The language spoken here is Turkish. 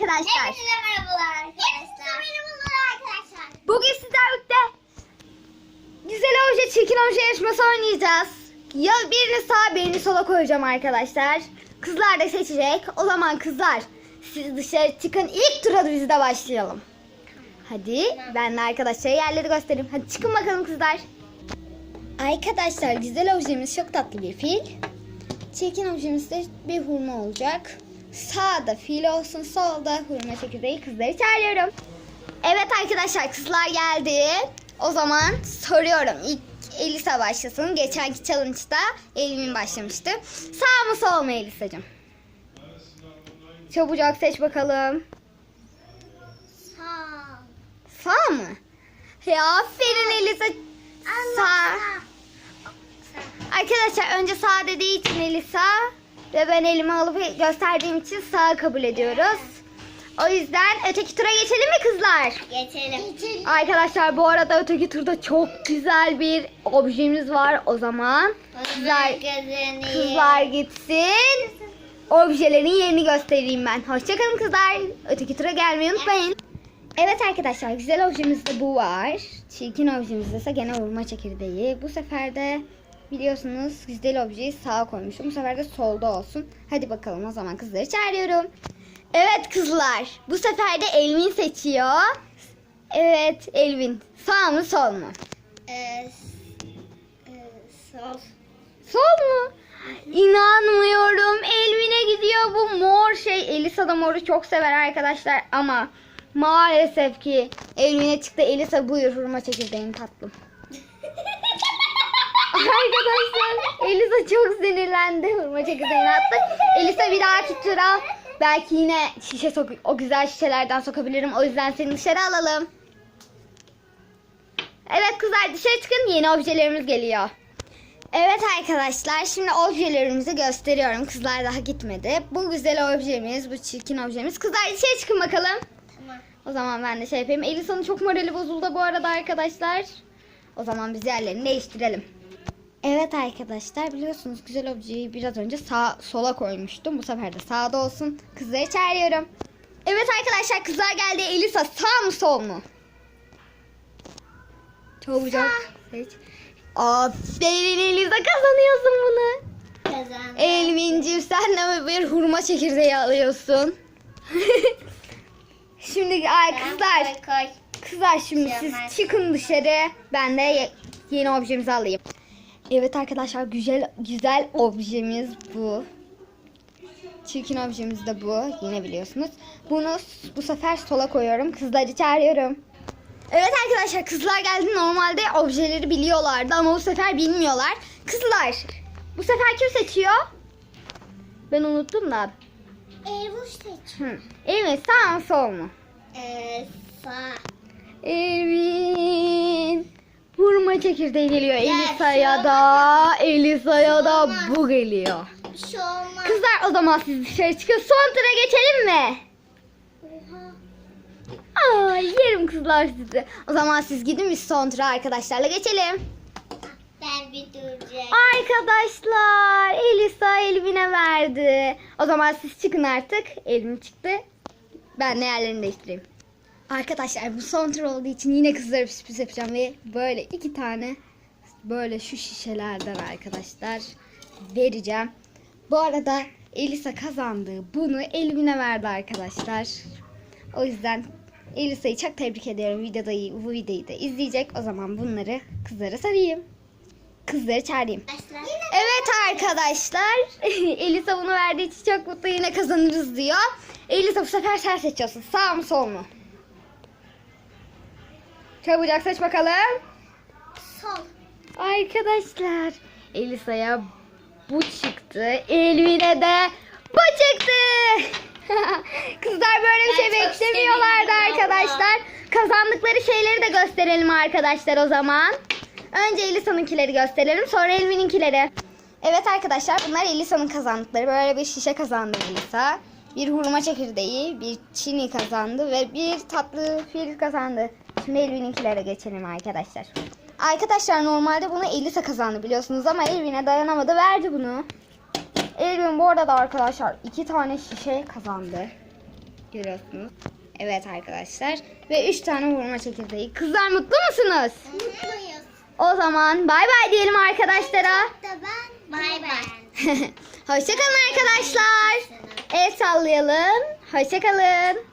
arkadaşlar. Hepinize merhabalar arkadaşlar. merhabalar arkadaşlar. Bugün sizlerle birlikte güzel obje, çirkin obje yarışması oynayacağız. Ya birini sağa birini sola koyacağım arkadaşlar. Kızlar da seçecek. O zaman kızlar siz dışarı çıkın. İlk tura biz de başlayalım. Hadi ben de arkadaşlara yerleri göstereyim. Hadi çıkın bakalım kızlar. Arkadaşlar güzel objemiz çok tatlı bir fil. Çirkin objemiz de bir hurma olacak. Sağda fil olsun, solda hurma çekirdeği kızları çağırıyorum. Evet arkadaşlar kızlar geldi. O zaman soruyorum. İlk Elisa başlasın. Geçenki challenge'da Elif'in başlamıştı. Sağ mı sol mu Elisa'cığım? Çabucak seç bakalım. Sağ. Sağ mı? Ya aferin Elisa. Sağ. Arkadaşlar önce sağ dediği için Elisa ve ben elimi alıp gösterdiğim için sağ kabul ediyoruz. O yüzden öteki tura geçelim mi kızlar? Geçelim. Geçelim. Arkadaşlar bu arada öteki turda çok güzel bir objemiz var. O zaman kızlar, kızlar gitsin. Objelerin yerini göstereyim ben. Hoşçakalın kızlar. Öteki tura gelmeyi unutmayın. Evet arkadaşlar güzel objemizde bu var. Çirkin objemizde ise gene vurma çekirdeği. Bu sefer de biliyorsunuz güzel objeyi sağa koymuşum. Bu sefer de solda olsun. Hadi bakalım o zaman kızları çağırıyorum. Evet kızlar. Bu sefer de Elvin seçiyor. Evet Elvin. Sağ mı sol mu? Ee, e, sol. Sol mu? İnanmıyorum. Elvin'e gidiyor bu mor şey. Elisa da moru çok sever arkadaşlar ama maalesef ki Elvin'e çıktı. Elisa buyur hurma çekirdeğini tatlım. Arkadaşlar Elisa çok sinirlendi. Hurma çekirdeğini attı. Elisa bir dahaki tura belki yine şişe sok o güzel şişelerden sokabilirim. O yüzden seni dışarı alalım. Evet kızlar dışarı çıkın yeni objelerimiz geliyor. Evet arkadaşlar şimdi objelerimizi gösteriyorum. Kızlar daha gitmedi. Bu güzel objemiz, bu çirkin objemiz. Kızlar dışarı çıkın bakalım. Tamam. O zaman ben de şey yapayım. Elisa'nın çok morali bozuldu bu arada arkadaşlar. O zaman biz yerlerini değiştirelim. Evet arkadaşlar biliyorsunuz güzel objeyi biraz önce sağ sola koymuştum. Bu sefer de sağda olsun. Kızları çağırıyorum. Evet arkadaşlar kızlar geldi. Elisa sağ mı sol mu? Çabucak seç. Aferin Elisa kazanıyorsun bunu. Kazandım. Elvincim sen de bir hurma çekirdeği alıyorsun. Şimdi ay kızlar. Koy, koy. Kızlar şimdi Şey siz çıkın dışarı. Ben de ye- yeni objemizi alayım. Evet arkadaşlar güzel güzel objemiz bu. Çirkin objemiz de bu. Yine biliyorsunuz. Bunu bu sefer sola koyuyorum. Kızları çağırıyorum. Evet arkadaşlar kızlar geldi. Normalde objeleri biliyorlardı ama bu sefer bilmiyorlar. Kızlar bu sefer kim seçiyor? Ben unuttum da. Elvuş seç. Hı. Evet sağ mı sol mu? Ee, sağ. Evin. Çekirdeği geliyor. Ya, Elisa'ya da, Elisa'ya da bu geliyor. Bir şey olmaz. Kızlar o zaman siz dışarı çıkın. Son tura geçelim mi? Oha. Ay yerim kızlar sizi. O zaman siz gidin biz son tura arkadaşlarla geçelim. Ben bir duracağım. Arkadaşlar Elisa Elvin'e verdi. O zaman siz çıkın artık. Elvin çıktı. Ben de yerlerini değiştireyim. Arkadaşlar bu son tur olduğu için yine kızlara sürpriz yapacağım ve böyle iki tane böyle şu şişelerden arkadaşlar vereceğim. Bu arada Elisa kazandı. Bunu Elvin'e verdi arkadaşlar. O yüzden Elisa'yı çok tebrik ediyorum. Videoda bu videoyu da izleyecek. O zaman bunları kızlara sarayım. Kızları çağırayım. Evet arkadaşlar. Elisa bunu verdiği için çok mutlu yine kazanırız diyor. Elisa bu sefer sen seçiyorsun. Sağ mı sol mu? Çabucak seç bakalım. Sol. Arkadaşlar Elisa'ya bu çıktı. Elvin'e de bu çıktı. Kızlar böyle bir şey beklemiyorlardı arkadaşlar. Kazandıkları şeyleri de gösterelim arkadaşlar o zaman. Önce Elisa'nınkileri gösterelim sonra Elvin'inkileri. Evet arkadaşlar bunlar Elisa'nın kazandıkları. Böyle bir şişe kazandı Elisa. Bir hurma çekirdeği, bir çini kazandı ve bir tatlı fil kazandı. Şimdi Elvin'inkilere geçelim arkadaşlar. Arkadaşlar normalde bunu Elisa kazandı biliyorsunuz ama Elvin'e dayanamadı verdi bunu. Elvin bu arada da arkadaşlar iki tane şişe kazandı. Görüyorsunuz. Evet arkadaşlar. Ve 3 tane hurma çekirdeği. Kızlar mutlu musunuz? Mutluyuz. O zaman bay bay diyelim arkadaşlara. Bay bay. Hoşçakalın arkadaşlar. El sallayalım. Hoşçakalın.